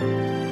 Amen.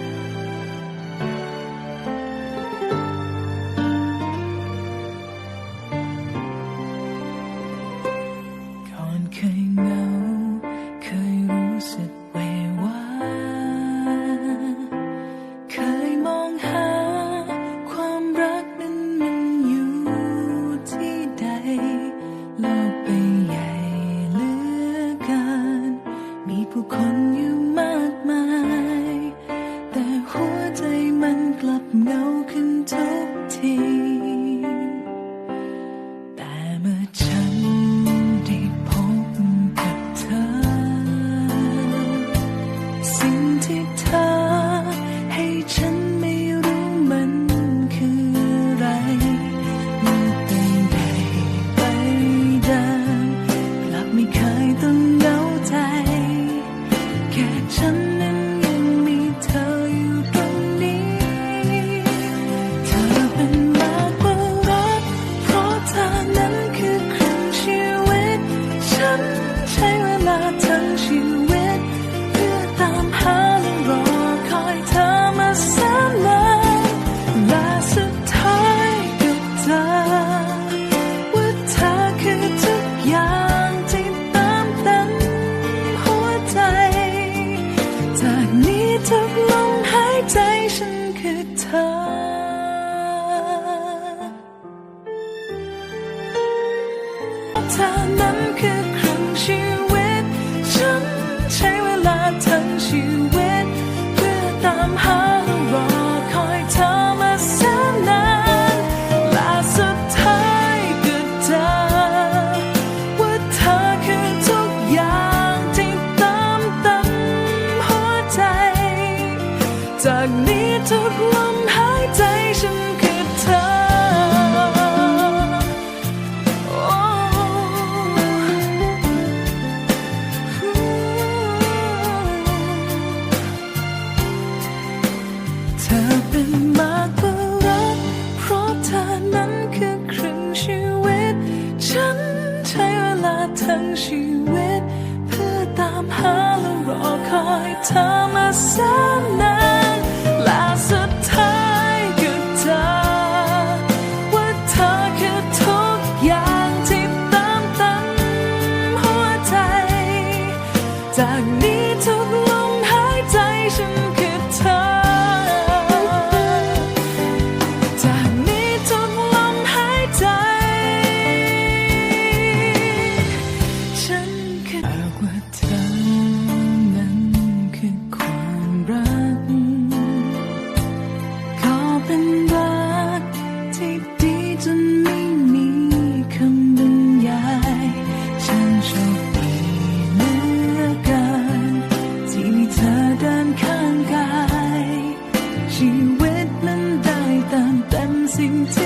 ธอนั้นคือครึ่งชีวิต ฉันใช้เวลาทั้งชีวิต เพื่อตามหาและรอคอยเธอมาแสนนานและสุดท้ายก็เจอว่าเธอคือทุกอย่างที่ตามเต็มหัวใจ จากนี้ทุกลมหายใจฉัน เจนไม่มีคำบรรยายฉันโชคดีเหลือเกินที่มีเธอเดินข้างกาย ชีวิตนั้นได้เติมเต็มสิ่งที่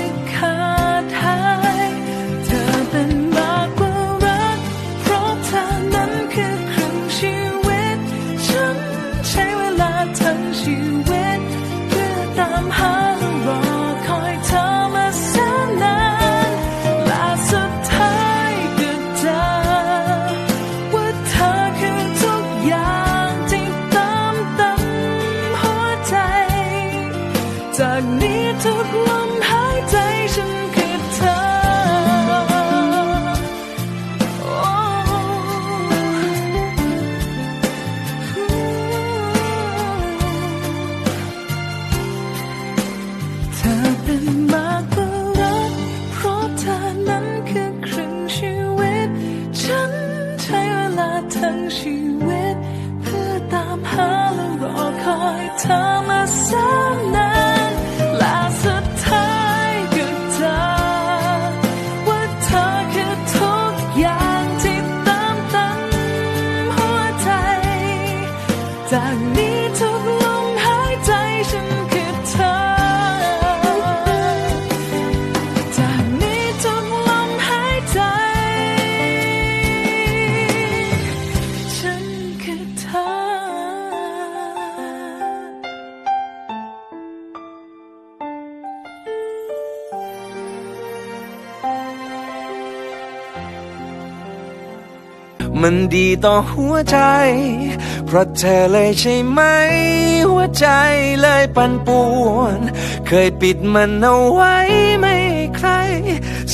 ชีวิต เพื่อตามหาและรอคอยเธอมาแสนนานและสุดท้ายก็เจอว่าเธอคือทุกอย่างที่ตามตั้งหัวใจจากนี้ มันดีต่อหัวใจ เพราะเธอเลยใช่ไหม หัวใจเลยปั่นป่วน เคยปิดมันเอาไว้ไม่ใคร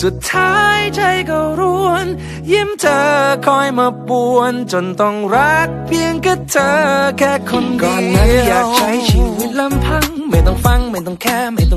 สุดท้ายใจก็ร่วน ยิ้มเธอคอยมาป่วน จนต้องรักเพียงแค่เธอแค่คนเดียวก่อนนั้นอยากใช้ชีวิตลำพัง ไม่ต้องฟังไม่ต้องแค่ไม่ต้อง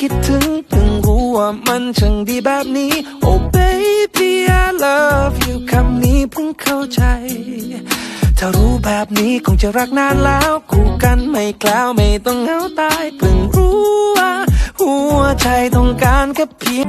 คิดถึงเพิ่งรู้ว่ามันช่างดีแบบนี้ Oh baby I love you คำนี้เพิ่งเข้าใจ ถ้ารู้แบบนี้คงจะรักนานแล้ว คู่กันไม่กล้าวไม่ต้องเหงาตาย เพิ่งรู้ว่า หัวใจต้องการแค่เพียง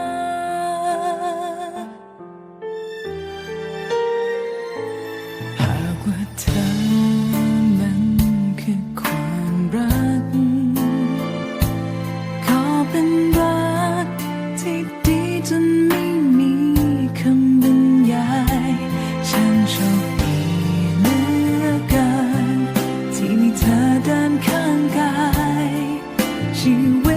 she will.